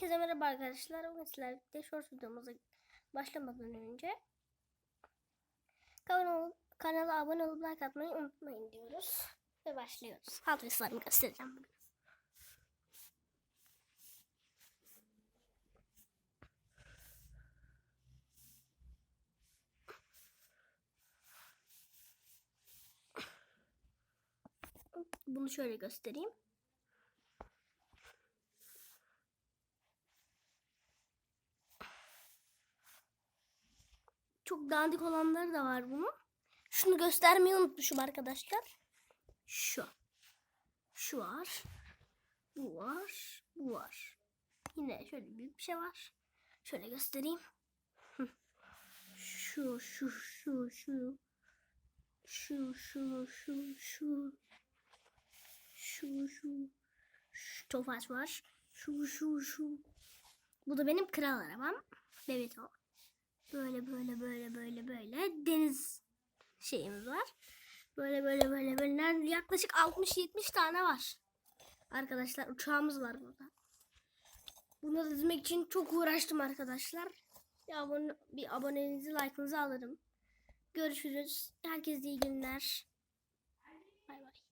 Herkese merhaba arkadaşlar. Bugün sizlerle birlikte short videomuza başlamadan önce kanala, kanala abone olup like atmayı unutmayın diyoruz. Ve başlıyoruz. Slime göstereceğim bugün. Bunu şöyle göstereyim. Çok dandik olanları da var bunun. Şunu göstermeyi unutmuşum arkadaşlar. Şu. Şu var. Bu var. Bu var. Yine şöyle büyük bir şey var. Şöyle göstereyim. Şu, şu, şu, şu. Şu, şu, şu, şu. Şu, şu. Şu tofaş var. Şu, şu, şu. Bu da benim kral arabam. Evet o. Böyle böyle böyle böyle böyle deniz şeyimiz var. Böyle böyle böyle böyle yaklaşık 60-70 tane var. Arkadaşlar uçağımız var burada. Bunu dizmek için çok uğraştım arkadaşlar. Bir, abone, bir abonenizi like'ınızı alırım. Görüşürüz. Herkese iyi günler.